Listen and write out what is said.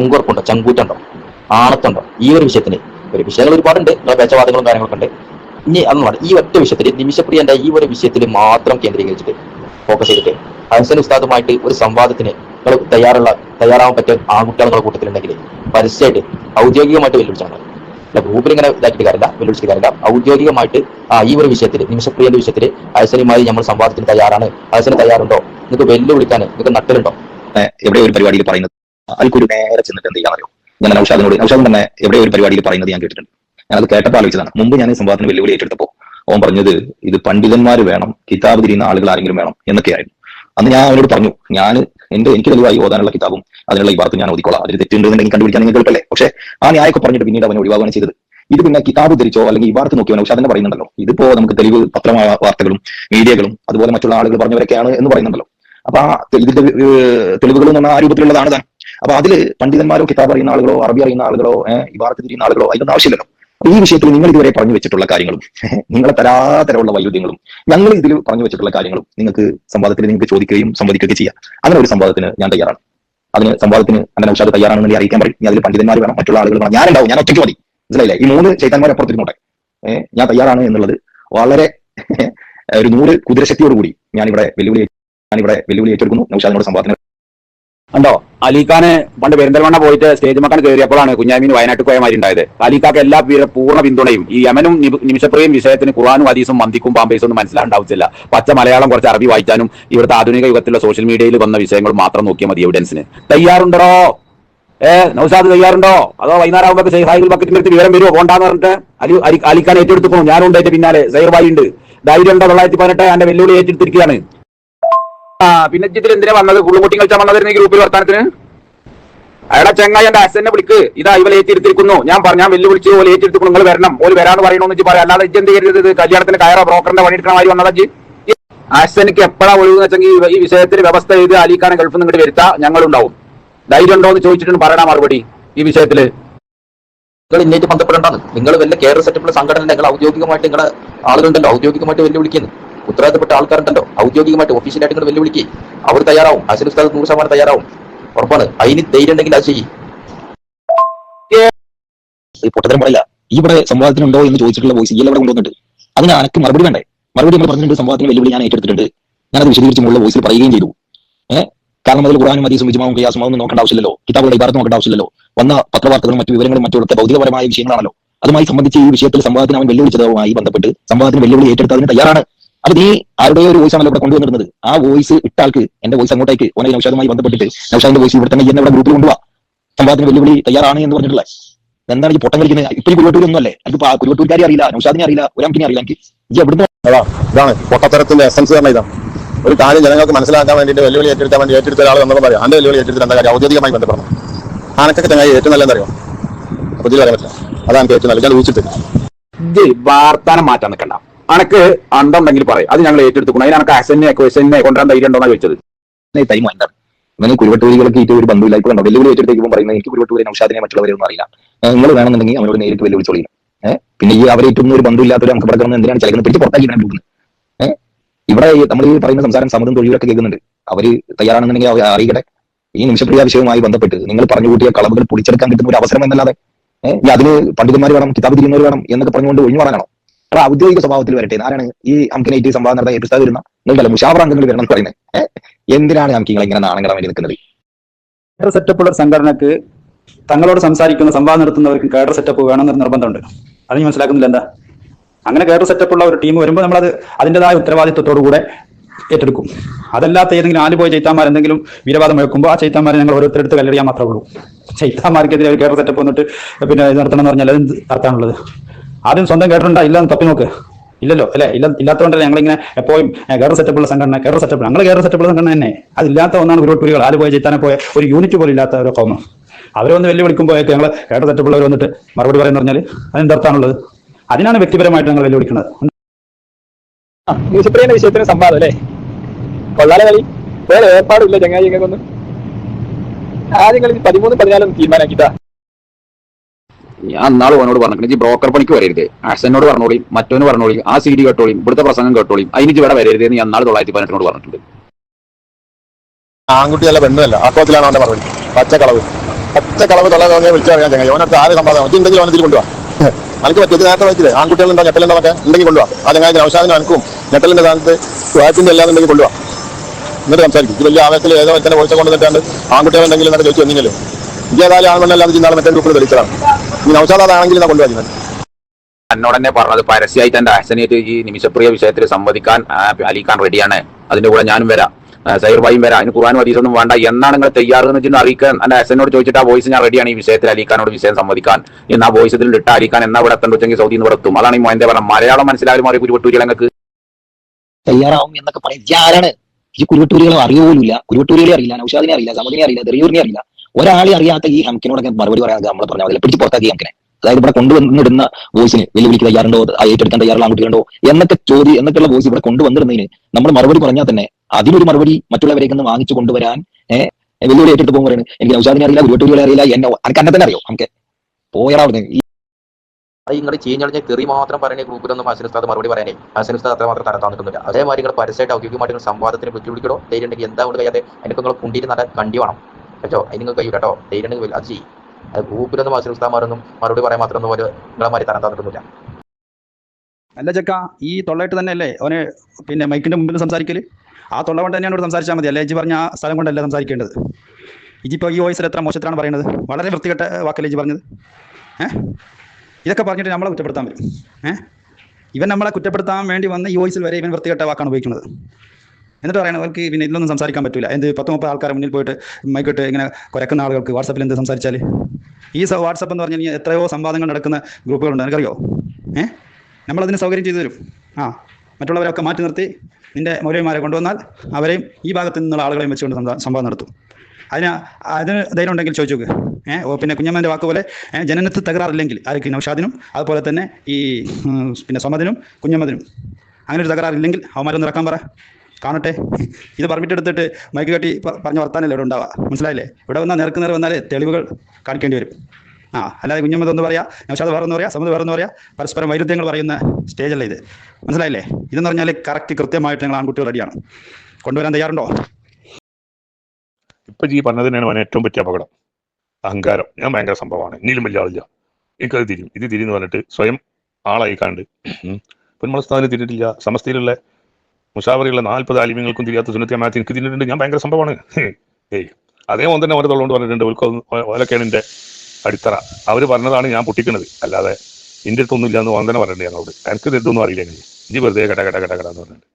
മുൻകുറപ്പുണ്ടോ ചങ്കൂറ്റുണ്ടോ ആണത്തുണ്ടോ ഈ ഒരു വിഷയത്തിന് ഒരു വിഷയങ്ങൾ ഒരുപാടുണ്ട്. പേച്ചവാദങ്ങളും കാര്യങ്ങളൊക്കെ ഉണ്ട്. ഇനി അതൊന്നും ഈ ഒറ്റ വിഷയത്തിൽ നിമിഷപ്രിയന്റെ ഈ ഒരു വിഷയത്തിൽ മാത്രം കേന്ദ്രീകരിച്ചിട്ട് ഫോക്കസ് ചെയ്തിട്ട് ഹസൻ ഉസ്താദുമായിട്ട് ഒരു സംവാദത്തിന് നിങ്ങൾ തയ്യാറുള്ള തയ്യാറാവാൻ പറ്റിയ ആൺകുട്ടികൾ നിങ്ങളുടെ കൂട്ടത്തിലുണ്ടെങ്കിൽ പരസ്യമായിട്ട് ഔദ്യോഗികമായിട്ട് വെല്ലുവിളിച്ചാണ് അല്ല ഗ്രൂപ്പിൽ ഇങ്ങനെ ഇതാക്കിയിട്ട് കാര്യമില്ല വെല്ലുവിളിച്ചിട്ട് കാര്യമില്ല. ഔദ്യോഗികമായിട്ട് ആ ഈ ഒരു വിഷയത്തിൽ നിമിഷപ്രിയന്റെ വിഷയത്തിൽ ഹസനുമായി നമ്മൾ സംവാദത്തിന് തയ്യാറാണ്. ഹസന് തയ്യാറുണ്ടോ? നിങ്ങൾക്ക് വെല്ലുവിളിക്കാൻ നിങ്ങൾക്ക് നട്ടലുണ്ടോ എവിടെ ഒരു പരിപാടിയിൽ പറയുന്നത്? അതിൽക്കൊരു നേരെ ചെന്നിട്ട് എന്ത് ചെയ്യാമറിയോ ഞാൻ നൌഷാദിനോട് നൌഷാദ് തന്നെ എവിടെ ഒരു പരിപാടിയിൽ പറയുന്നത് ഞാൻ കേട്ടിട്ടുണ്ട്. ഞാൻ അത് കേട്ടപ്പോൾ ആലോചിച്ചതാണ്. മുമ്പ് ഞാൻ ഈ സംഭവത്തിന് വെല്ലുവിളി ഏറ്റെടുത്തപ്പോൾ ഓൻ പറഞ്ഞത് ഇത് പണ്ഡിതന്മാർ വേണം കിതാബ് തിരിയുന്ന ആളുകൾ ആരെങ്കിലും വേണം എന്നൊക്കെയായിരുന്നു. അന്ന് ഞാൻ അവനോട് പറഞ്ഞു ഞാൻ എന്റെ എനിക്ക് തെളിവായി ഓതാനുള്ള കിതാബും അതിനുള്ള ഈ വാർത്ത ഞാൻ ഓതിക്കോളാം. അതിൽ തെറ്റുണ്ടെന്നുണ്ടെങ്കിൽ കണ്ടുപിടിക്കാൻ നിങ്ങൾ എളുപ്പമല്ലേ പക്ഷേ ആ ന്യായമൊക്കെ പറഞ്ഞിട്ട് പിന്നീട് അവനെ ഒഴിവാക്കുകയാണ് ചെയ്തത്. ഇത് പിന്നെ കിതാബ് ധരിച്ചോ അല്ലെങ്കിൽ ഈ വാർത്ത നോക്കിയോ പക്ഷെ അതിനെ പറയുന്നുണ്ടല്ലോ. ഇതിപ്പോ നമുക്ക് തെളിവ് പത്രമായ വാർത്തകളും മീഡിയകളും അതുപോലെ മറ്റുള്ള ആളുകൾ പറഞ്ഞവരൊക്കെയാണ് എന്ന് പറയുന്നുണ്ടല്ലോ. അപ്പൊ ആ ഇതിന്റെ തെളിവുകൾ എന്ന് പറഞ്ഞാൽ ആ രൂപത്തിലുള്ളതാണ് താൻ. അപ്പൊ അതിൽ പണ്ഡിതന്മാരോ കിതാബ് അറിയുന്ന ആളുകളോ അറബി അറിയുന്ന ആളുകളോ ഇബാറത്ത് തിരിയുന്ന ആളുകളോ അതിനൊന്നും ആവശ്യമില്ലല്ലോ. ഈ വിഷയത്തിൽ നിങ്ങൾ ഇതുവരെ പറഞ്ഞു വെച്ചിട്ടുള്ള കാര്യങ്ങളും നിങ്ങളെ തരാതരമുള്ള വൈരുദ്ധ്യങ്ങളും ഞങ്ങൾ ഇതിൽ പറഞ്ഞു വെച്ചിട്ടുള്ള കാര്യങ്ങളും നിങ്ങൾക്ക് സംവാദത്തിൽ നിങ്ങൾക്ക് ചോദിക്കുകയും സംവദിക്കുകയും ചെയ്യാം. അങ്ങനെ ഒരു സംവാദത്തിന് ഞാൻ തയ്യാറാണ്. അതിന് സംവാദത്തിന് അങ്ങനെ നൗഷാദ് തയ്യാറാണെന്ന് അറിയിക്കാൻ പറയും. ഞാൻ അതിൽ പണ്ഡിതന്മാർ വേണം മറ്റുള്ള ആളുകൾ വേണം. ഞാനുണ്ടാവും ഞാൻ ഒറ്റയ്ക്ക് മതി. മനസ്സിലായില്ലേ? ഈ മൂന്ന് ചൈത്തന്മാരെ അപ്പുറത്തിരുന്നോട്ടെ. ഞാൻ തയ്യാറാണ് എന്നുള്ളത് വളരെ ഒരു നൂറ് കുതിരശക്തിയോടുകൂടി ഞാനിവിടെ വെല്ലുവിളി ഞാനിവിടെ വെല്ലുവിളി ഏറ്റെടുക്കുന്നു. നൗഷാദിനോട് സംവാദത്തിന് കണ്ടോ? അലിഖാന് പണ്ട് പെരിന്തൽമണ്ണ പോയിട്ട് സ്റ്റേജ് മക്കാൻ കയറിയപ്പോഴാണ് കുഞ്ഞാമീൻ വയനാട്ടിൽ പോയ മാതിരി ഉണ്ടായത്. അലിഖാക്ക് എല്ലാ പൂർണ പിന്തുണയും ഈ യമനും നിമിഷപ്രിയും വിഷയത്തിന് ഖുറാനും ഹദീസും മന്തിക്കും പാമ്പേസും ഒന്നും മനസ്സിലാണ്ടാവില്ല പച്ച മലയാളം കുറച്ച് അറബി വായിക്കാനും ഇവിടുത്തെ ആധുനിക യുഗത്തിലുള്ള സോഷ്യൽ മീഡിയയിൽ വന്ന വിഷയങ്ങൾ മാത്രം നോക്കിയാൽ മതി എവിഡൻസിന് തയ്യാറുണ്ടോ? ഏ നൗസാദ് തയ്യാറുണ്ടോ? അതോ വൈകുന്നേരം ആകുമ്പോൾ ബക്കറ്റിന്റെ അടുത്ത് വിവരം വരുമോ പോണ്ടാന്ന് പറഞ്ഞിട്ട് അലി അലി അലിഖാൻ ഏറ്റെടുത്തു അതിന്റെ പിന്നാലെ. സൈർ ഉണ്ട്. ധൈര്യം ഉണ്ടോ തൊള്ളായിരത്തി പതിനെട്ട് എന്റെ വെല്ലുവിളി ഏറ്റെടുത്തിരിക്കുകയാണ്. ആ പിന്നെ ജിത്തിൽ എന്തിനാ വന്നത്? കുള്ളുമുട്ടി കളിച്ചാൽ വന്നതായിരുന്നു ഈ ഗ്രൂപ്പിൽ വർത്താനത്തിന്? അയാളെ ചെങ്ങായി എന്റെ അച്ഛനെ വിളിക്ക്. ഇതാ ഇവൾ ഏറ്റെടുത്തിരിക്കുന്നു. ഞാൻ പറഞ്ഞു ഞാൻ വെല്ലുവിളിച്ച് ഓൽ ഏറ്റെടുത്തിരിക്കുന്നു. നിങ്ങൾ വരണം. ഓൽ വരാന്ന് പറയണമെന്ന് വെച്ച് പറയാം. അല്ലാതെ ഇജ്ജ് എന്ത് കരുതത് കല്യാണത്തിന് കയറ ബ്രോക്കറിന്റെ പണിയെടുക്കണ മാതിരി വന്നതാ ജി അച്ഛനിക്ക് എപ്പോഴാ ഒഴിവ് വെച്ചെങ്കിൽ ഈ- വിഷയത്തിന് വ്യവസ്ഥ ചെയ്ത് അലിഖാനെ ഗൾഫിൽ നിന്ന് ഇങ്ങോട്ട് വരുത്താ ഞങ്ങളുണ്ടാവും. ധൈര്യം ഉണ്ടോ എന്ന് ചോദിച്ചിട്ടുണ്ട് പറയണ മറുപടി ഈ വിഷയത്തിൽ. നിങ്ങൾ ഇന്നേറ്റ് ബന്ധപ്പെടേണ്ടതാണ്. നിങ്ങൾ വല്ല കെയർ സെറ്റപ്പിലെ സംഘടന നിങ്ങൾ ഔദ്യോഗികമായിട്ട് നിങ്ങളുടെ ആളുകളുണ്ടല്ലോ. ഔദ്യോഗികമായിട്ട് വെല്ലുവിളിക്കുന്നു. ഉത്തരവാദിത്തപ്പെട്ട ആൾക്കാരുണ്ടല്ലോ. ഔദ്യോഗികമായിട്ട് ഓഫീഷ്യലായിട്ട് നിങ്ങൾ വെല്ലുവിളിക്കുക അവർ തയ്യാറാവും. അസിൽ ഉസ്താദ് നൂറ് ശതമാനം തയ്യാറാവും. ഉറപ്പാണ്. അതിന് ധൈര്യം ഉണ്ടെങ്കിൽ അത് ചെയ്യും. പൊട്ടത്തരം പറയില്ല ഇവിടെ സംവാദത്തിനുണ്ടോ എന്ന് ചോദിച്ചിട്ടുള്ള വോയിസ് ഇല്ല ഇവിടെ കൊണ്ടുവന്നിട്ട് അതിന് അനക്ക് മറുപടി വേണ്ടേ? മറുപടി നമ്മൾ പറഞ്ഞിട്ടുണ്ട് സംവാദത്തിന് വെല്ലുവിളി ഞാൻ ഏറ്റെടുത്തിട്ടുണ്ട്. ഞാനത് വിശദീകരിച്ച് മുകളിൽ വോയിസിൽ പറയുകയും ചെയ്തു. ഏഹ് കാരണം അതിൽ ഖുറാനും ഹദീസും വിജമാവും ഒന്നും നോക്കേണ്ട ആവശ്യമില്ലല്ലോ. കിതാബുകളുടെ ഇബാറത്ത് നോക്കേണ്ട ആവശ്യമില്ലല്ലോ. വന്ന പത്രവാർത്തകളും മറ്റു വിവരങ്ങളും മറ്റുള്ള ഭൗതികപരമായ വിഷയങ്ങളാണല്ലോ. അതുമായി സംബന്ധിച്ച് ഈ വിഷയത്തിൽ സംവാദത്തിന് അവൻ വെല്ലുവിളിച്ചതുമായി ബന്ധപ്പെട്ട് സംവാദത്തിന് വെല്ലുവിളി ഏറ്റെടുത്തതിന് തയ്യാറാണ്. അത് നീ ആരുടെ ഒരു വോയിസ് ആണല്ലോ ഇവിടെ കൊണ്ടുവന്നിരുന്നത് ആ വോയിസ് ഇട്ട ആൾക്ക് എന്റെ വോയിസ് അങ്ങോട്ടേക്ക് ഓനെ നൗഷാദുമായി ബന്ധപ്പെട്ടിട്ട് നൗഷാദിന്റെ വോയിസ് ഇവിടെ തന്നെ എന്നെ ഇവിടെ ഗ്രൂപ്പിൽ കൊണ്ടുപോവാ സംവാദത്തിന് വെല്ലുവിളി തയ്യാറാണ് എന്ന് പറഞ്ഞിട്ടുള്ളത് എന്താണ് ഈ പൊട്ടം കളിക്കുന്നത്? ഇപ്പൊ ഈ കുരുവട്ടൂരൊന്നും അല്ലേ എനിക്ക് കുരുവട്ടൂർക്കാരെ അറിയില്ല നൗഷാദിനെ അറിയില്ല ഒരാമിനെ അറിയില്ല എനിക്ക്. ഈ എവിടുന്ന് ഇതാണ് പൊട്ടത്തരത്തിന്റെ എസൻസ് തന്നെ ഇതാണ് ഒരു കാര്യം ജനങ്ങൾക്ക് മനസ്സിലാക്കാൻ വേണ്ടിയിട്ട് വെല്ലുവിളി ഏറ്റെടുക്കാൻ വേണ്ടി ഏറ്റെടുത്ത ഒരാൾ നമ്മൾ പറയാം അതിന്റെ വെല്ലുവിളി ഏറ്റെടുത്തിട്ട് എന്താ കാര്യം? ഔദ്യോഗികമായി ബന്ധപ്പെടണം. ആനക്കൊക്കെ ചങ്ങായി ഏറ്റവും നല്ലതെന്നറിയോ അപ്പൊ ഇതിൽ പറയാൻ പറ്റില്ല. അതാണ് ഏറ്റവും നല്ല ഞാൻ ഊച്ചിട്ട് ഇത് വാർത്താനം മാറ്റാൻ നിൽക്കണ്ട. അനക്ക് അണ്ടുണ്ടെങ്കിൽ പറയും. അത് ഞങ്ങൾ ഏറ്റെടുത്തു അതിന് അനക്ക് അസന്നെ ക്വസ്റ്റനെ കൊണ്ടുവരാൻ ധൈര്യം ഉണ്ടോന്നാ ചോദിച്ചത്. ടൈം എന്താണ്? ഇവന് കുരുവട്ടൂരികൾക്ക് ഇത് ഒരു ബന്ധമില്ല ഇപ്പൊ കണ്ടോ വെല്ലുവിളി ഏറ്റെടുത്തേക്കുമ്പോൾ പറയുന്നത് എനിക്ക് കുരുവട്ടൂരെ നൗഷാദിനെ മറ്റുള്ളവരെ ഒന്നും അറിയില്ല നിങ്ങൾ വേണമെന്നുണ്ടെങ്കിൽ അവരോട് നേരിട്ട് വെല്ലുവിളിച്ചോളില്ല ഏഹ് പിന്നെ ഈ അവരെ ഏറ്റവും ഒരു ബന്ധമില്ലാത്തവരെ നമുക്ക് ഇവിടെ എന്തിനാണ് ചിലകൾ പിടിച്ച് പുറത്താക്കി ഇടാൻ പോകുന്നത്? ഇവിടെ നമ്മൾ ഈ പറയുന്ന സംസാരം സമ്മതം തൊഴിലൊക്കെ കേൾക്കുന്നുണ്ട്. അവർ തയ്യാറാണെന്നുണ്ടെങ്കിൽ അവർ അറിയിക്കട്ടെ. ഈ നിമിഷപ്രിയ വിഷയവുമായി ബന്ധപ്പെട്ട് നിങ്ങൾ പറഞ്ഞു കൂട്ടിയ കളവുകൾ പൊടിച്ചെടുക്കാൻ കിട്ടുന്ന ഒരു അവസരം എന്നല്ലാതെ ഏഹ് അതിന് പണ്ഡിതന്മാർ വേണം കിതാബ് തിരിയുന്നവർ വേണം എന്നൊക്കെ പറഞ്ഞുകൊണ്ട് ഒഴിഞ്ഞു മാറാനാണോ? അപ്പൊ ഔദ്യോഗിക സ്വഭാവത്തിൽ വരട്ടെ. ആരാണ് ഈ അംകിനേറ്റ് സംവാദം നടത്താൻ എപ്പിസ്ഥാവ് വരുന്ന നിങ്ങളല്ല മുഷാവർ അംഗങ്ങൾ വരണം എന്ന് പറയുന്നത്. എന്തിനാണ് അംകിങ്ങൾ ഇങ്ങനെ നാണങ്ങളാൻ വേണ്ടി നിൽക്കുന്നത്? കേഡർ സെറ്റപ്പ് ഉള്ള സംഘടനക്ക് തങ്ങളോട് സംസാരിക്കുന്ന സംവാദം നടത്തുന്നവർക്ക് കേഡർ സെറ്റപ്പ് വേണമെന്നൊരു നിർബന്ധമുണ്ട്. അത് നീ മനസ്സിലാക്കുന്നില്ല എന്താ? അങ്ങനെ കേഡർ സെറ്റപ്പുള്ള ഒരു ടീം വരുമ്പോൾ നമ്മളത് അതിന്റെതായ ഉത്തരവാദിത്വത്തോടു കൂടെ ഏറ്റെടുക്കും. അതല്ലാത്ത ഏതെങ്കിലും ആൽ പോയ ചൈത്താന്മാർ എന്തെങ്കിലും വീരവാദം വെക്കുമ്പോൾ ആ ചൈത്താമാരെ ഞങ്ങൾ ഓരോരുത്തരെടുത്ത് കല്ലെറിയാൻ മാത്രമേ ഉള്ളൂ. ചൈത്താമാർക്കെതിരെ ഒരു കേഡർ സെറ്റപ്പ് വന്നിട്ട് പിന്നെ നടത്തണം എന്ന് പറഞ്ഞാൽ അത് അർത്ഥാണുള്ളത് ആദ്യം സ്വന്തം കേട്ടിട്ടുണ്ടാ? ഇല്ലന്ന് തപ്പി നോക്ക്. ഇല്ലല്ലോ അല്ലെ? ഇല്ല ഇല്ലാത്തതുകൊണ്ടല്ലേ ഞങ്ങളിങ്ങനെ എപ്പോഴും കേരള സെറ്റപ്പുള്ള സംഘടന കേരള സെറ്റപ്പ് ഞങ്ങൾ കേരള സെറ്റപ്പുള്ള സംഘടന തന്നെ. അതില്ലാത്ത ഒന്നാണ് ഗുരുവട്ടൂരികൾ ആൽ പോയി ചൈത്താനെ പോയ? ഒരു യൂണിറ്റ് പോലും ഇല്ലാത്ത ഒരു കോമ. അവരെ ഒന്ന് വെല്ലുവിളിക്കുമ്പോഴേക്ക് ഞങ്ങൾ കേരള സെറ്റപ്പുള്ളവർ വന്നിട്ട് മറുപടി പറയുന്ന പറഞ്ഞാൽ അതെന്തർത്ഥാണുള്ളത് അതിനാണ് വ്യക്തിപരമായിട്ട് ഞങ്ങൾ വെല്ലുവിളിക്കുന്നത്. ന്യൂസ്പ്രിയന്റെ വിഷയത്തിന് സംവാദം അല്ലേ? കൊള്ളാലെ കളി. വേറെ ഏർപ്പാടില്ല ചങ്ങായി ഞങ്ങൾക്കൊന്നും ആദ്യം കളി പതിമൂന്ന് പതിനാലൊന്നും തീരുമാനാക്കിട്ടാ ഞാൻ നാളെ ഓനോട് പറഞ്ഞു ഈ ബ്രോക്കർ പണിക്ക് വരരുത്. അസനോട് പറഞ്ഞോളി മറ്റോന് പറഞ്ഞോളി ആ സി ഡി കേട്ടോളി ഇവിടുത്തെ പ്രസംഗം കേട്ടോളി. അതിന് ഇവിടെ വരരുത് എന്ന് നാളെ തൊള്ളായിരത്തി പതിനെട്ടിനോട് പറഞ്ഞിട്ടുണ്ട്. ആൺകുട്ടിയല്ല പെണ്ണുമല്ല ആക്കോത്തിലാണ് അവന്റെ മറുപടി. പച്ചക്കളവ്. പച്ചക്കളവ് തൊള്ള തോന്നിയാൽ വിളിച്ചറിയാൻ ചങ്ങായി ഓനടുത്ത് ആര് സമ്പാദം ഉണ്ടെങ്കിൽ ഓനത്തിൽ കൊണ്ടുപോകാം എനിക്ക് പറ്റിയത് നേരത്തെ വെച്ചില്ലേ ആൺകുട്ടികളുണ്ടോ ഞെട്ടലുണ്ടോ ഉണ്ടെങ്കിൽ കൊണ്ടുപോകാം ആ ചങ്ങായി എനിക്കും ഞെട്ടലിന്റെ സ്ഥാനത്ത് വാറ്റിന്റെ എല്ലാം ഉണ്ടെങ്കിൽ കൊണ്ടുപോകാം എന്നിട്ട് സംസാരിക്കും. വലിയ ആവേശത്തിൽ ഏതോ തന്നെ വോയിസ് കൊണ്ടുവന്നിട്ടാണ് ആൺകുട്ടികളുണ്ടെങ്കിൽ എന്നൊക്കെ ചോദിച്ചു വന്നില്ലല്ലോ ഇത് ഏതായാലും ആൺമണ്ണെല്ലാം ചെയ്യുന്ന മറ്റേ ഗ്രൂപ്പിൽ തെളിച്ചതാണ് ഈ നൗഷാദ് അതാണെങ്കിൽ എന്നോട് തന്നെ പറഞ്ഞത് പരസ്യമായിട്ട് എന്റെ അഹസനേറ്റ് ഈ നിമിഷപ്രിയ വിഷയത്തിൽ സംവദിക്കാൻ ആ, അലിഖാൻ റെഡിയാണ്. അതിന്റെ കൂടെ ഞാനും വരാം. സൈർ ഭായും വരാം. അതിന് ഖുർആൻ ഹദീസൊന്നും വേണ്ട. എന്നാണ് നിങ്ങൾ തയ്യാറെന്ന് വെച്ചിട്ട് അറിയിക്കാൻ എന്റെ അഹസനോട് ചോദിച്ചിട്ട് ആ വോയിസ് ഞാൻ റെഡിയാണ് ഈ വിഷയത്തിൽ അലിഖാനോട് വിഷയം സംവദിക്കാൻ. എന്നാ ആ വോയിസ് ഇതിൽ ഇട്ട അലിഖാൻ എന്നാ ഇവിടെ എത്തേണ്ട വെച്ചെങ്കിൽ സൗദിയിൽ നിന്ന് ഇവിടെ എത്തും. അതാണ് ഈ മോന്റെ പറഞ്ഞ മലയാളം മനസ്സിലായാലും മാറി കുരുവട്ടൂരികൾ ഞങ്ങൾക്ക് തയ്യാറാവും എന്നൊക്കെ പറയും ആരാണ്? ഈ കുരുവട്ടൂരികളെ അറിയുപോലുമില്ല കുരുവട്ടൂരികളെ അറിയില്ല. നൌഷാദിനെ അറിയില്ല. സമുദിനെ അറിയില്ല. ദറിയൂരിനെ അറിയില്ല. ഒരാളെ അറിയാത്ത ഈ ഹംക്കിനോടൊക്കെ മറുപടി പറയാൻ നമ്മൾ പറഞ്ഞാൽ മതി. പിടിച്ച് പുറത്താക്കി ഹംക്കിനെ അതായത് ഇവിടെ കൊണ്ടുവന്നിടുന്ന വോയിസിന് വെല്ലുവിളിക്ക് തയ്യാറുണ്ടോ? ഏറ്റെടുക്കാൻ തയ്യാറുള്ള ആൺകുട്ടികളുണ്ടോ? എന്നൊക്കെ ചോദ്യം എന്നൊക്കെയുള്ള വോയിസ് ഇവിടെ കൊണ്ടുവന്നിടുന്നതിന് നമ്മൾ മറുപടി പറഞ്ഞാൽ തന്നെ അതിനൊരു മറുപടി മറ്റുള്ളവരേക്ക് നിന്ന് വാങ്ങിച്ചു കൊണ്ടുവരാൻ വെല്ലുവിളി ഏറ്റെടുത്ത് പോകുമ്പോൾ പറയുന്നത് എനിക്ക് ഔഷാദിനെ അറിയില്ല കുരുവട്ടൂരികളെ അറിയില്ല എന്നെ എനിക്ക് അന്നെ തന്നെ അറിയോ നമുക്ക് പോയറാ ഇങ്ങനെ ഈ അത് ഇങ്ങോട്ട് ചീഞ്ഞളിഞ്ഞ തെറി മാത്രം പറയുന്ന ഗ്രൂപ്പിലൊന്നും ഹസൻ ഉസ്താദ് മറുപടി പറയാനേ ഹസൻ ഉസ്താദ് അത്രമാത്രം തരത്താൻ നിൽക്കുന്നില്ല. അതേമാതിരി നിങ്ങൾ പരസ്യമായിട്ട് ഔദ്യോഗികമായിട്ട് സംവാദത്തിന് വിട്ടുപിടിക്കണോ ധൈര്യം ഉണ്ടെങ്കിൽ എന്താ കൊണ്ട് കഴിയാതെ എനിക്ക് നിങ്ങൾ കുണ്ടിയിട്ട് നല്ല കണ്ടി വേണം. കേട്ടോ? അതിന് നിങ്ങൾ കഴിയും കേട്ടോ? ധൈര്യം ഉണ്ടെങ്കിൽ അത് ചെയ്യും. അത് ഗ്രൂപ്പിലൊന്നും ഹസൻ ഉസ്താമാരൊന്നും മറുപടി പറയാൻ മാത്രം ഒന്നും പോലും നിങ്ങളെ മാറി തരാൻ തന്നിട്ടൊന്നുമില്ല. അല്ല ചക്ക ഈ തൊള്ളയിട്ട് തന്നെ അല്ലേ അവന് പിന്നെ മൈക്കിന്റെ മുമ്പിൽ സംസാരിക്കൽ? ആ തൊള്ള കൊണ്ട് തന്നെയാണ് ഇവിടെ സംസാരിച്ചാൽ മതി. അല്ലേ? ഇജി പറഞ്ഞ ആ സ്ഥലം കൊണ്ടല്ല സംസാരിക്കേണ്ടത്? ഇജിപ്പോൾ ഈ വോയിസിൽ എത്ര മോശത്തിലാണ് പറയുന്നത് വളരെ വൃത്തികെട്ട വാക്കല്ലേ ഇജി പറഞ്ഞത്? ഏഹ് ഇതൊക്കെ പറഞ്ഞിട്ട് നമ്മളെ കുറ്റപ്പെടുത്താൻ വരും ഏഹ് ഇവൻ നമ്മളെ കുറ്റപ്പെടുത്താൻ വേണ്ടി വന്ന് ഈ വോയിസിൽ വരെ ഇവൻ വൃത്തികെട്ട വാക്കാണ് ഉപയോഗിക്കുന്നത്. എന്നിട്ട് പറയണം അവർക്ക് പിന്നെ ഇതിലൊന്നും സംസാരിക്കാൻ പറ്റില്ല എന്ത് പത്ത് മുപ്പത് ആൾക്കാർ മുന്നിൽ പോയിട്ട് മൈക്കിട്ട് ഇങ്ങനെ കുരക്കുന്ന ആളുകൾക്ക് വാട്സപ്പിൽ എന്ത് സംസാരിച്ചാൽ ഈ വാട്സപ്പ് എന്ന് പറഞ്ഞാൽ എത്രയോ സംവാദങ്ങൾ നടക്കുന്ന ഗ്രൂപ്പുകളുണ്ട്. എനിക്കറിയോ? ഏഹ് നമ്മളതിന് സൗകര്യം ചെയ്തു തരും. ആ മറ്റുള്ളവരൊക്കെ മാറ്റി നിർത്തി നിന്റെ മൗലവിമാരെ കൊണ്ടുവന്നാൽ അവരെയും ഈ ഭാഗത്ത് നിന്നുള്ള ആളുകളെയും വെച്ചുകൊണ്ട് സംവാ- സംവാദം നടത്തും. അതിന് അതിന് ധൈര്യം ഉണ്ടെങ്കിൽ ചോദിച്ചു ഏഹ് ഓ പിന്നെ കുഞ്ഞമ്മേന്റെ വാക്ക് പോലെ ഏ, ജനനത്തിൽ തകരാറില്ലെങ്കിൽ ആർക്ക് നൌഷാദിനും അതുപോലെ തന്നെ ഈ പിന്നെ സ്വമദിനും കുഞ്ഞമ്മദിനും അങ്ങനെ ഒരു തകരാറില്ലെങ്കിൽ അവന്മാരൊന്ന് ഇറക്കാൻ പറ. കാണട്ടെ. ഇത് പെർമിറ്റ് എടുത്തിട്ട് മൈക്ക് കെട്ടി പറഞ്ഞ വർത്താനല്ലേ ഇവിടെ ഉണ്ടാവുക. മനസ്സിലായില്ലേ? ഇവിടെ വന്നാൽ നേർക്ക് നേരെ വന്നാലേ തെളിവുകൾ കാണിക്കേണ്ടി വരും. ആ അല്ലാതെ കുഞ്ഞമ്മത് എന്ന് പറയാ വേറെ ഒന്ന് പറയാ സമ്മത് വേറെ ഒന്ന് പറയാ പരസ്പരം വൈരുദ്ധ്യങ്ങൾ പറയുന്ന സ്റ്റേജല്ല ഇത്. മനസ്സിലായില്ലേ? ഇതെന്ന് പറഞ്ഞാൽ കറക്റ്റ് കൃത്യമായിട്ട് ഞങ്ങൾ ആൺകുട്ടികൾ റെഡിയാണ് കൊണ്ടുവരാൻ തയ്യാറുണ്ടോ? ഇപ്പൊ ഈ പറഞ്ഞത് തന്നെയാണ് അവന് ഏറ്റവും പറ്റിയ അപകടം. അഹങ്കാരം. ഞാൻ ഭയങ്കര സംഭവമാണ്. എന്നിലും വലിയ ആളില്ല. എനിക്കത് തിരിയും. ഇത് തിരിയെന്ന് പറഞ്ഞിട്ട് സ്വയം ആളായിക്കാണ്ട് പൊന്മളസ്ഥാനം തിരിയിട്ടില്ല. സമസ്തയിലുള്ള മുഷാവറിയുള്ള നാൽപ്പത് ആലിമ്യങ്ങൾക്കും തിരിയാത്ത സുന്നത്തി അമാത്തി എനിക്ക് തിന്നിട്ടുണ്ട് ഞാൻ ഭയങ്കര സംഭവമാണ്. ഏയ് അതേപോലെ തന്നെ ഓരോ പറഞ്ഞിട്ടുണ്ട് ഓലൊക്കെയാണ് എന്റെ അടിത്തറ. അവർ പറഞ്ഞതാണ് ഞാൻ പൊട്ടിക്കുന്നത് അല്ലാതെ എന്റെ അടുത്തൊന്നും ഇല്ല എന്ന് വന്ദന പറഞ്ഞിട്ടുണ്ട് ഞങ്ങളോട് എനിക്ക് ഇതൊന്നും അറിയില്ല ഇനി. വെറുതെ കട കട കട കട എന്ന് പറഞ്ഞിട്ട്